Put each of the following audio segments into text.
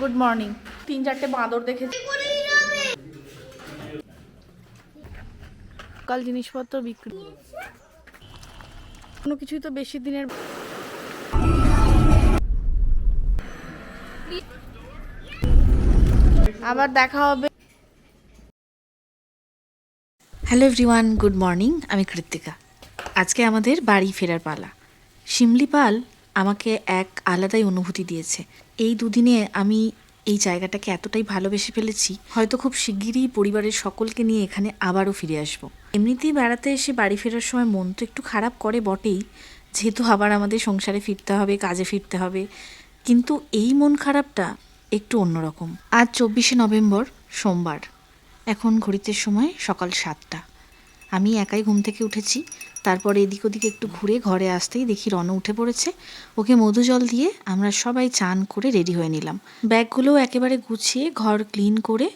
Good morning তিন চারটে বাঁদর দেখেছি। কাল জিনিসপত্র বিক্রি। কোনো কিছুই তো বেশি দিনের আবার দেখা হবে। হ্যালো এভরিওয়ান গুড মর্নিং আমি কৃত্তিকা। আজকে আমাদের বাড়ি ফেরার পালা। শিমলি পাল আমাকে এক আলাদাই অনুভূতি দিয়েছে। এই দুদিনে আমি এই জায়গাটাকে এতটাই ভালোবেসে ফেলেছি, হয়তো খুব শিগগিরই পরিবারের সকলকে নিয়ে এখানে আবারও ফিরে আসব। এমনিতেই বেড়াতে এসে বাড়ি ফেরার সময় মন তো একটু খারাপ করে বটেই, যেহেতু আবার আমাদের সংসারে ফিরতে হবে, কাজে ফিরতে হবে। কিন্তু এই মন খারাপটা একটু অন্যরকম। আজ চব্বিশে নভেম্বর, সোমবার। এখন ঘড়িতে সময় সকাল সাতটা। আমি একাই ঘুম থেকে উঠেছি তারপরে এদিক ওদিক একটু ঘুরে ঘরে আসতেই দেখি রণ উঠে পড়েছে। ওকে মধু জল দিয়ে আমরা সবাই চান করে রেডি হয়ে নিলাম। ব্যাগগুলোও একেবারে গুছিয়ে ঘর ক্লিন করে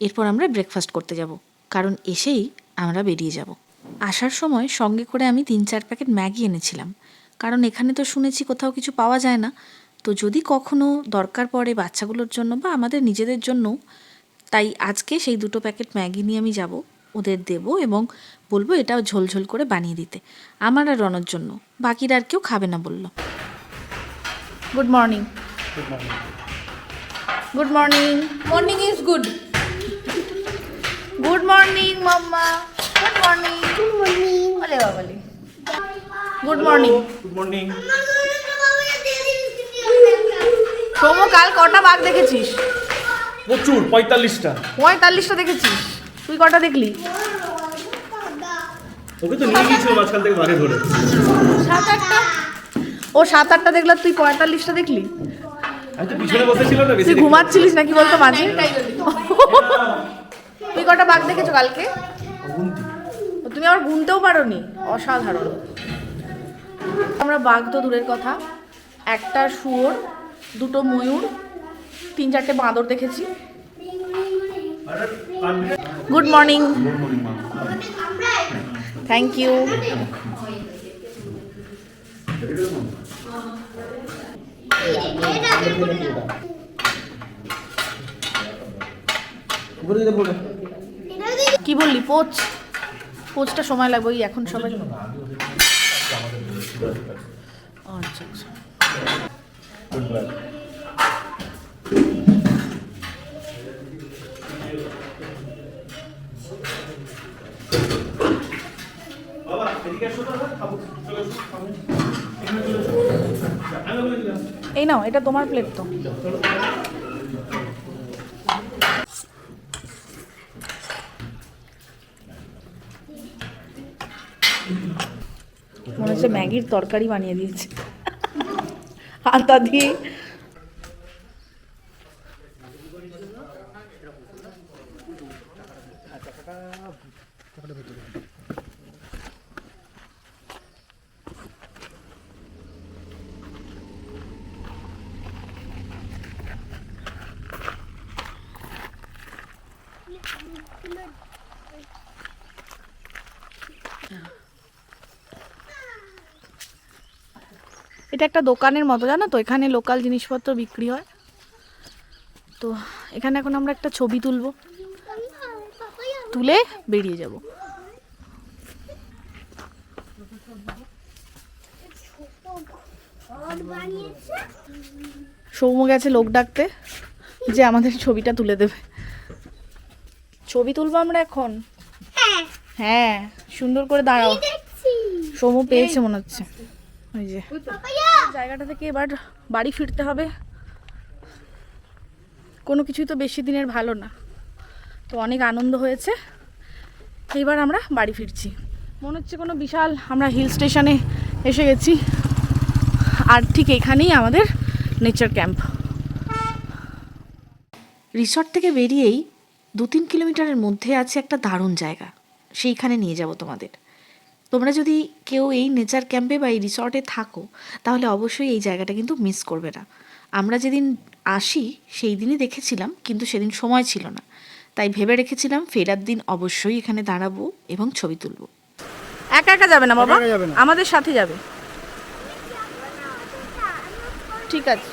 এরপর আমরা ব্রেকফাস্ট করতে যাব। কারণ এসেই আমরা বেরিয়ে যাব। আসার সময় সঙ্গে করে আমি তিন চার প্যাকেট ম্যাগি এনেছিলাম। কারণ এখানে তো শুনেছি কোথাও কিছু পাওয়া যায় না। তো যদি কখনো দরকার পড়ে বাচ্চাগুলোর জন্য বা আমাদের নিজেদের জন্যও, তাই আজকে সেই দুটো প্যাকেট ম্যাগি নিয়ে আমি যাব। ওদের দেব এবং বলব এটা ঝোলঝোল করে বানিয়ে দিতে। আমার আর রনর জন্য। বাকিরা আর কেউ খাবে না বলল। Good morning good morning morning is good good morning mamma good morning good morning বলে বাবালি good morning good morning Somu কাল কটা বাঘ দেখেছিস? প্রচুর পঁয়তাল্লিশটা। পঁয়তাল্লিশটা দেখেছিস? তুই কটা দেখলি? ওকে তো নিয়ে গিয়েছিল মাঝখান থেকে বাড়ি ধরে। সাত আটটা? ও সাত আটটা দেখলাম তুই পঁয়তাল্লিশটা দেখলি? না তুই ঘুমাচ্ছিলিস নাকি বলতো মাঝে? তুই কটা বাঘ দেখেছ কালকে? তুমি আবার গুনতেও পারোনি? অসাধারণ। আমরা বাঘ তো দূরের কথা। একটা শুয়োর দুটো ময়ূর তিন চারটে বাঁদর দেখেছি। গুড মর্নিং থ্যাংক ইউ কি বললি? পোচ। পোচটা সময় লাগবে ওই এখন সবাই আচ্ছা আচ্ছা। এই নাও এটা তোমার প্লেট তো। মনে হচ্ছে ম্যাগির তরকারি বানিয়ে দিয়েছে। তা দিয়ে এটা একটা দোকানের মতো জানো তো? এখানে লোকাল জিনিসপত্র বিক্রি হয়। তো এখানে এখন আমরা একটা ছবি তুলবো। তুলে বেরিয়ে যাব। সৌম্য গেছে লোক ডাকতে যে আমাদের ছবিটা তুলে দেবে। ছবি তুলবো আমরা এখন? হ্যাঁ। সুন্দর করে দাঁড়াও। সৌম্য পেয়েছে মনে হচ্ছে। ওই যে। জায়গাটা থেকে এবার বাড়ি ফিরতে হবে? কোনো কিছুই তো বেশি দিনের ভালো না। তো অনেক আনন্দ হয়েছে। এইবার আমরা বাড়ি ফিরছি। মনে হচ্ছে কোনো বিশাল আমরা হিল স্টেশনে এসে গেছি। আর ঠিক এখানেই আমাদের নেচার ক্যাম্প রিসর্ট থেকে বেরিয়েই দু তিন কিলোমিটারের মধ্যে আছে একটা দারুণ জায়গা। সেইখানে নিয়ে যাব তোমাদের। তোমরা যদি কেউ এই নেচার ক্যাম্পে বা এই রিসর্টে থাকো তাহলে অবশ্যই এই জায়গাটা কিন্তু মিস করবে না। আমরা যেদিন আসি সেই দিনই দেখেছিলাম কিন্তু সেদিন সময় ছিল না। তাই ভেবে রেখেছিলাম ফেরার দিন অবশ্যই এখানে দাঁড়াবো এবং ছবি তুলবো। একা একা যাবে না বাবা? আমাদের সাথে যাবে। ঠিক আছে।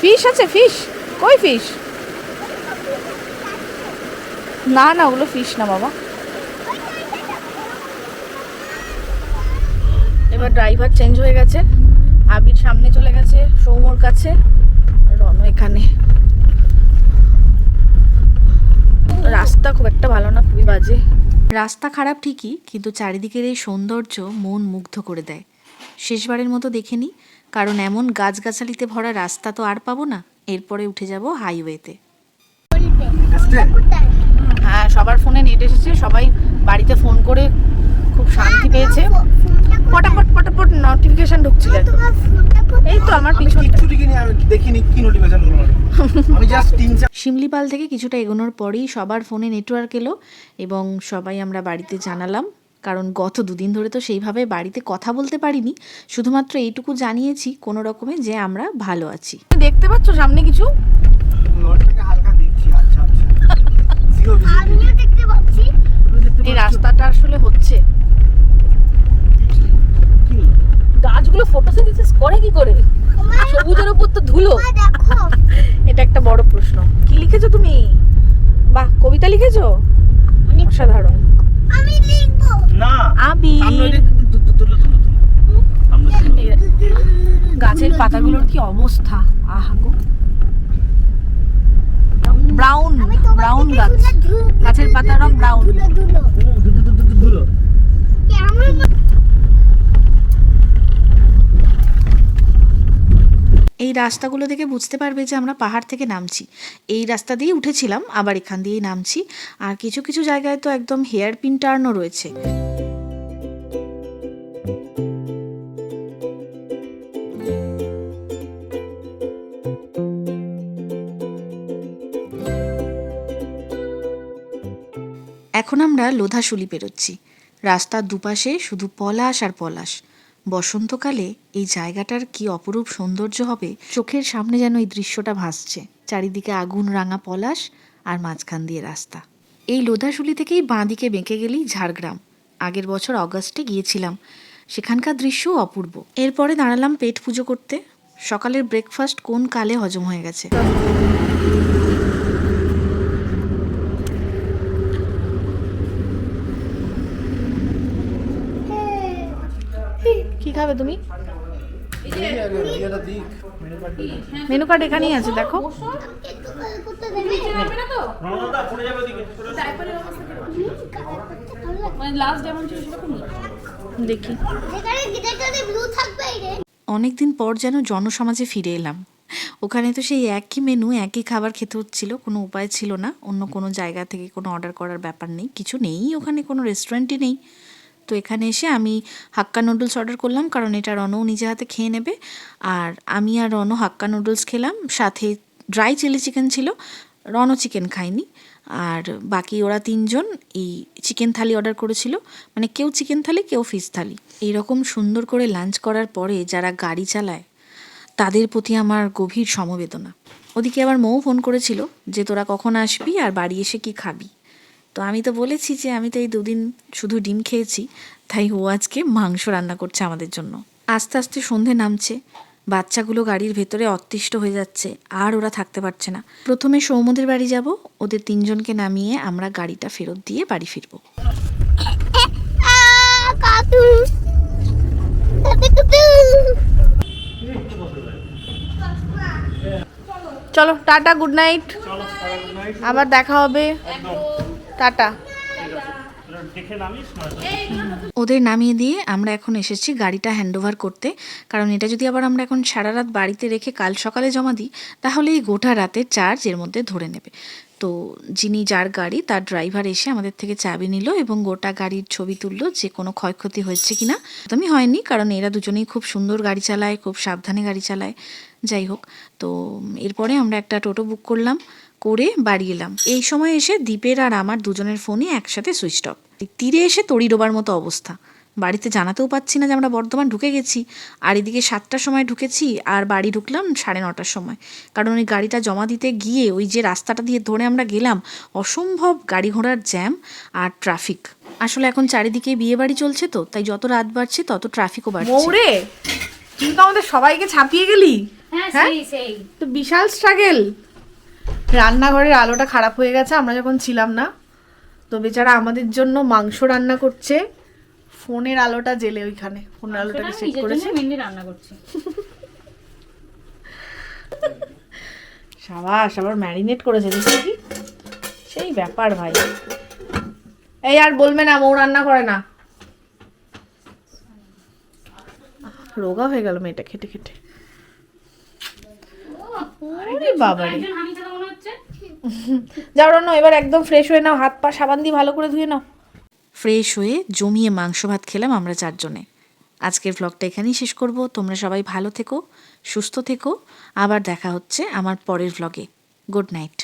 ফিশ আছে ফিশ কই ফিশ না না, ওগুলো ফিশ না, বাবা। এবার ড্রাইভার চেঞ্জ হয়ে গেছে। আবির সামনে চলে গেছে, সৌমর কাছে রন এখানে। রাস্তা খুব একটা ভালো না, খুবই বাজে। রাস্তা খারাপ ঠিকই, কিন্তু চারিদিকের এই সৌন্দর্য মন মুগ্ধ করে দেয়। শেষবারের মতো দেখে নিই কারণ এমন গাছগাছালিতে ভরা রাস্তা তো আর পাবো না। এরপরে উঠে যাব হাইওয়েতে। হ্যাঁ সবার ফোনে নেট এসেছে সবাই বাড়িতে ফোন করে খুব শান্তি পেয়েছে। পটাপট পটাপট নোটিফিকেশন ঢুকছিল। এই তো আমার দেখিনি আমি দেখিনি কি নোটিফিকেশন হলো আমি জাস্ট তিন চার শিমলিপাল থেকে কিছুটা এগোনোর পরেই সবার ফোনে নেটওয়ার্ক এলো এবং সবাই আমরা বাড়িতে জানালাম। কারণ গত দুদিন ধরে তো সেইভাবে বাড়িতে কথা বলতে পারিনি। শুধুমাত্র এইটুকু জানিয়েছি কোনো রকমে যে আমরা ভালো আছি। দেখতে পাচ্ছ সামনে কিছু? লরিটাকে হালকা দেখছি আচ্ছা আচ্ছা। জিরো আমিও দেখতে পাচ্ছি। এই রাস্তাটা আসলে হচ্ছে। গাছগুলো ফটোসিনথেসিস করে কি করে? সবুজের উপর তো ধুলো। এটা একটা বড় প্রশ্ন। কি লিখেছো তুমি? বাহ কবিতা লিখেছো? অসাধারণ। আমি লিখব। না তুলো। গাছের পাতাগুলোর কি অবস্থা? আহা গো। ব্রাউন ব্রাউন গাছ। গাছের পাতার রং ব্রাউন। ধুলো। ধুলো। কেমন? এই রাস্তাগুলো দেখে বুঝতে পারবে যে আমরা পাহাড় থেকে নামছি। এই রাস্তা দিয়ে উঠেছিলাম, আবার এখান দিয়েই নামছি। আর কিছু কিছু জায়গায় তো একদম হেয়ার পিন টার্নও রয়েছে। এখন আমরা লোধাশুলি পেরোচ্ছি। রাস্তার দুপাশে শুধু পলাশ আর পলাশ। বসন্তকালে এই জায়গাটার কি অপরূপ সৌন্দর্য হবে? চোখের সামনে যেন এই দৃশ্যটা ভাসছে। চারিদিকে আগুন, রাঙা পলাশ আর মাঝখান দিয়ে রাস্তা। এই লোধাশুলি থেকেই বাঁ দিকে বেঁকে গেলেই ঝাড়গ্রাম। আগের বছর অগাস্টে গিয়েছিলাম। সেখানকার দৃশ্যও অপূর্ব। এরপরে দাঁড়ালাম পেট পুজো করতে। সকালের ব্রেকফাস্ট কোন কালে হজম হয়ে গেছে কি খাবে তুমি? মেনু কার্ড এখানেই আছে দেখো। দেখি। অনেকদিন পর যেন জনসমাজে ফিরে এলাম। ওখানে তো সেই একই মেনু একই খাবার খেতে হচ্ছিল কোনো উপায় ছিল না অন্য কোনো জায়গা থেকে কোনো অর্ডার করার ব্যাপার নেই কিছু নেই ওখানে কোনো রেস্টুরেন্টই নেই। তো এখানে এসে আমি হাক্কা নুডলস অর্ডার করলাম, কারণ এটা রনও নিজে হাতে খেয়ে নেবে। আর আমি আর রনও হাক্কা নুডলস খেলাম, সাথে ড্রাই চিলি চিকেন ছিল, রনও চিকেন খায়নি। আর বাকি ওরা তিনজন এই চিকেন থালি অর্ডার করেছিল মানে কেউ চিকেন থালি কেউ ফিশ থালি এইরকম সুন্দর করে লাঞ্চ করার পরে যারা গাড়ি চালায়, তাদের প্রতি আমার গভীর সমবেদনা। ওদিকে আবার মৌ ফোন করেছিল যে, তোরা কখন আসবি আর বাড়ি এসে কি খাবি? তো আমি তো বলেছি যে আমি তো এই দুদিন শুধু ডিম খেয়েছি তাই ও আজকে মাংস রান্না করছে আমাদের জন্য। আস্তে আস্তে সন্ধে নামছে বাচ্চাগুলো গাড়ির ভেতরে অতিষ্ঠ হয়ে যাচ্ছে আর ওরা থাকতে পারছে না। প্রথমে সৌমদের বাড়ি যাব ওদের তিনজনকে নামিয়ে আমরা গাড়িটা ফেরত দিয়ে বাড়ি ফিরবো। চলো টাটা গুড নাইট। আবার দেখা হবে। টাটা। ওদের নামিয়ে দিয়ে আমরা এখন এসেছি গাড়িটা হ্যান্ডওভার করতে। কারণ এটা যদি আবার আমরা এখন সারা রাত বাড়িতে রেখে কাল সকালে জমা দিই তাহলে এই গোটা রাতে চার্জ এর মধ্যে ধরে নেবে। তো যিনি যার গাড়ি, তার ড্রাইভার এসে আমাদের থেকে চাবি নিল এবং গোটা গাড়ির ছবি তুললো যে কোনো ক্ষয়ক্ষতি হয়েছে কিনা। একদমই হয়নি, কারণ এরা দুজনেই খুব সুন্দর গাড়ি চালায়, খুব সাবধানে গাড়ি চালায়। যাই হোক, তো এরপরে আমরা একটা টোটো বুক করলাম, করে বাড়ি এলাম। এই সময় এসে দীপের আর আমার দুজনের ফোনই একসাথে সুইচ অফ। তীরে এসে তড়ি ডোবার মতো অবস্থা। বাড়িতে জানাতেও পাচ্ছি না যে আমরা বর্ধমান ঢুকে গেছি। আর এদিকে সাতটার সময় ঢুকেছি আর বাড়ি ঢুকলাম সাড়ে নটার সময়। কারণ ওই গাড়িটা জমা দিতে গিয়ে ওই যে রাস্তাটা দিয়ে ধরে আমরা গেলাম অসম্ভব গাড়ি ঘোড়ার জ্যাম আর ট্রাফিক। আসলে এখন চারিদিকে বিয়ে বাড়ি চলছে তো তাই যত রাত বাড়ছে তত ট্রাফিকও বাড়ছে। মৌরে তুই তো আমাদের সবাইকে ছাপিয়ে গেলি? হ্যাঁ তো বিশাল স্ট্রাগেল রান্নাঘরের আলোটা খারাপ হয়ে গেছে আমরা যখন ছিলাম না তো বেচারা আমাদের জন্য মাংস রান্না করছে। ফোনের আলোটা জেলে ওইখানে। ফোনের আলোটাকে সেট করেছে। মেনলি রান্না করছি। সাবাস আবার ম্যারিনেট করেছে দেখি কি? সেই ব্যাপার ভাই। এই আর বলবে না মৌ রান্না করে না। রোগা হয়ে গেল মেয়েটা খেটে খেটে। বাবারে। যাও রান্না এবার একদম ফ্রেশ হয়ে নাও হাত পা সাবান দিয়ে ভালো করে ধুয়ে নাও। ফ্রেশ হয়ে জমিয়ে মাংস ভাত খেলাম আমরা চারজনে। আজকের ভ্লগটা এখানেই শেষ করব। তোমরা সবাই ভালো থেকো, সুস্থ থেকো। আবার দেখা হচ্ছে আমার পরের ভ্লগে গুড নাইট।